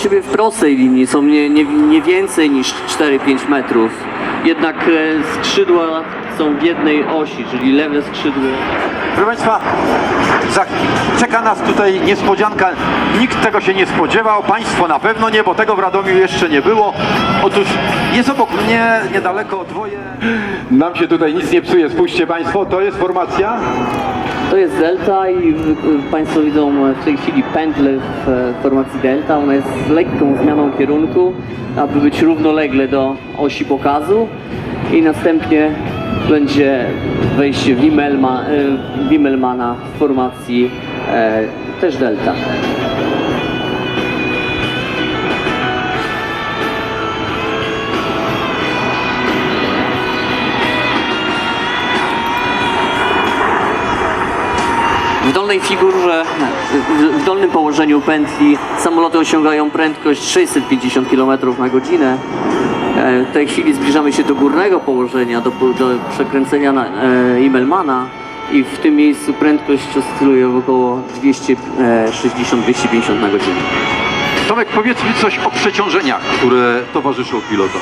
siebie w prostej linii, są nie, nie, nie więcej niż 4-5 metrów. Jednak e, skrzydła są w jednej osi, czyli lewe skrzydło. Proszę Państwa, za, czeka nas tutaj niespodzianka. Nikt tego się nie spodziewał, Państwo na pewno nie, bo tego w Radomiu jeszcze nie było. Otóż jest obok mnie, niedaleko dwoje. Nam się tutaj nic nie psuje, spójrzcie Państwo, to jest formacja. To jest Delta i Państwo widzą w tej chwili pętlę w e, formacji Delta. Ona jest z lekką zmianą kierunku, aby być równolegle do osi pokazu i następnie będzie wejście Wimmelma, e, Wimmelmana w formacji e, też Delta. W dolnej figurze, w dolnym położeniu pętli samoloty osiągają prędkość 650 km na godzinę. E, W tej chwili zbliżamy się do górnego położenia, do, do przekręcenia na, e, Immelmana i w tym miejscu prędkość oscyluje w około 260-250 na godzinę. Tomek, powiedz mi coś o przeciążeniach, które towarzyszą pilotom.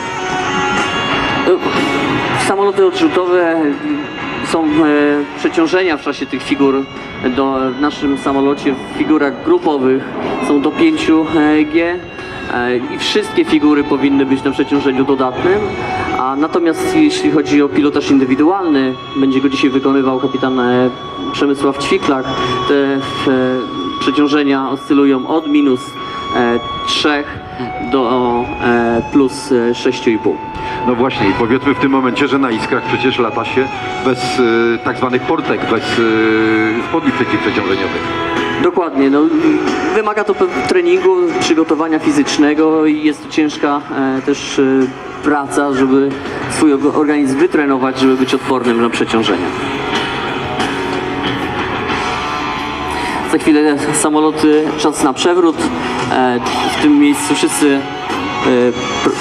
Samoloty odrzutowe są e, przeciążenia w czasie tych figur do, w naszym samolocie w figurach grupowych są do 5 G e, i wszystkie figury powinny być na przeciążeniu dodatnym. A natomiast jeśli chodzi o pilotaż indywidualny, będzie go dzisiaj wykonywał kapitan e, Przemysław Ćwiklak, te e, przeciążenia oscylują od minus e, 3 do e, plus e, 6,5. No właśnie, powiedzmy w tym momencie, że na iskrach przecież lata się bez y, tak zwanych portek, bez y, spodni przeciwprzeciążeniowych. Dokładnie, no, wymaga to treningu, przygotowania fizycznego i jest to ciężka e, też e, praca, żeby swój organizm wytrenować, żeby być odpornym na przeciążenia. Za chwilę samoloty, czas na przewrót. E, w tym miejscu wszyscy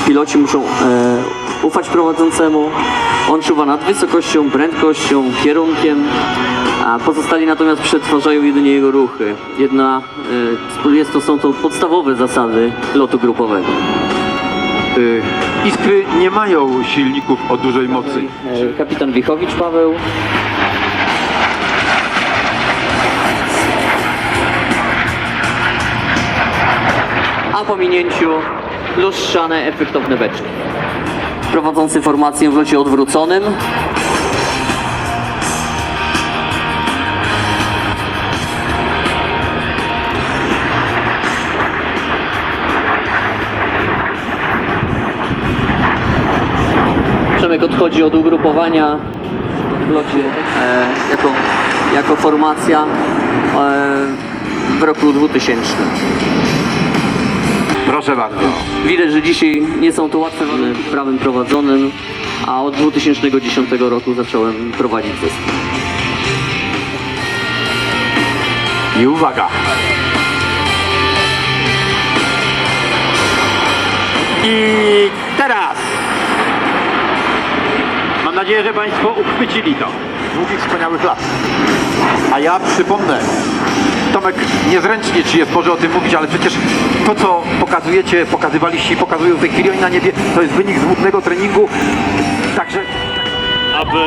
piloci muszą e, ufać prowadzącemu. On czuwa nad wysokością, prędkością, kierunkiem, a pozostali natomiast przetwarzają jedynie jego ruchy. Jedna, e, jest to, są to podstawowe zasady lotu grupowego. Iskry nie mają silników o dużej mocy. E, Kapitan Wichowicz Paweł. A po minięciu lustrzane, efektowne beczki. Prowadzący formację w locie odwróconym. Przemek odchodzi od ugrupowania w locie e, jako, jako formacja e, w roku 2000. Proszę bardzo. Widać, że dzisiaj nie są to łatwe wady prawem prowadzonym, a od 2010 roku zacząłem prowadzić zespół. I uwaga. I teraz. Mam nadzieję, że Państwo uchwycili to. Długich, wspaniałych lat. A ja przypomnę, Tomek niezręcznie Ci jest może o tym mówić, ale przecież to, co pokazujecie, pokazywaliście i pokazują w tej chwili oni na niebie, to jest wynik złudnego treningu. Także aby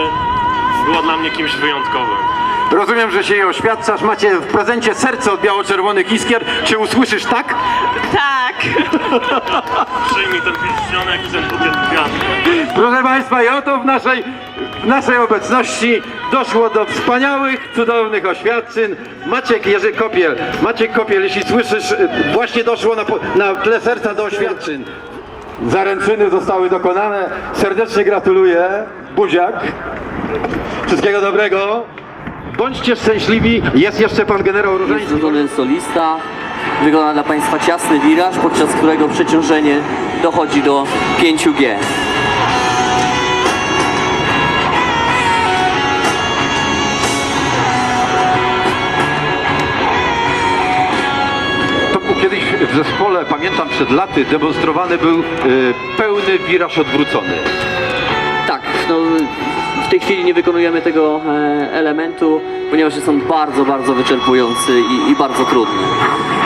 była dla mnie kimś wyjątkowym. Rozumiem, że się jej oświadczasz. Macie w prezencie serce od biało-czerwonych iskier. Czy usłyszysz tak? Tak. Przyjmij ten pierścionek i ten bukiet kwiatów. Proszę Państwa, i oto w naszej, w naszej obecności doszło do wspaniałych, cudownych oświadczyn. Maciek Jerzy Kopiel, Maciek Kopiel, jeśli słyszysz, y, właśnie doszło na, na tle serca do oświadczyn. Zaręczyny zostały dokonane. Serdecznie gratuluję. Buziak. Wszystkiego dobrego. Bądźcie szczęśliwi. Jest jeszcze pan generał Jest Różański. złożony solista. Wygląda dla Państwa ciasny wiraż, podczas którego przeciążenie dochodzi do 5G. To był kiedyś w zespole, pamiętam przed laty, demonstrowany był y, pełny wiraż odwrócony. Tak, no, w tej chwili nie wykonujemy tego e, elementu, ponieważ jest on bardzo, bardzo wyczerpujący i, i bardzo trudny.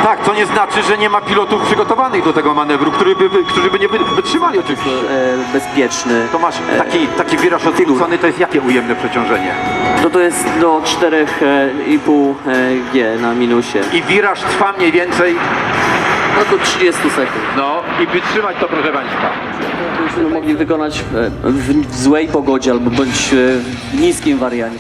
Tak, to nie znaczy, że nie ma pilotów przygotowanych do tego manewru, który by, którzy by nie wy- wytrzymali oczywiście. E, bezpieczny. To masz taki, taki wiraż odwrócony, to jest jakie ujemne przeciążenie? No to jest do 4,5 e, G na minusie. I wiraż trwa mniej więcej, No to 30 sekund. no i wytrzymać to proszę Państwa. Byśmy mogli wykonać e, w, w złej pogodzie albo bądź e, w niskim wariancie.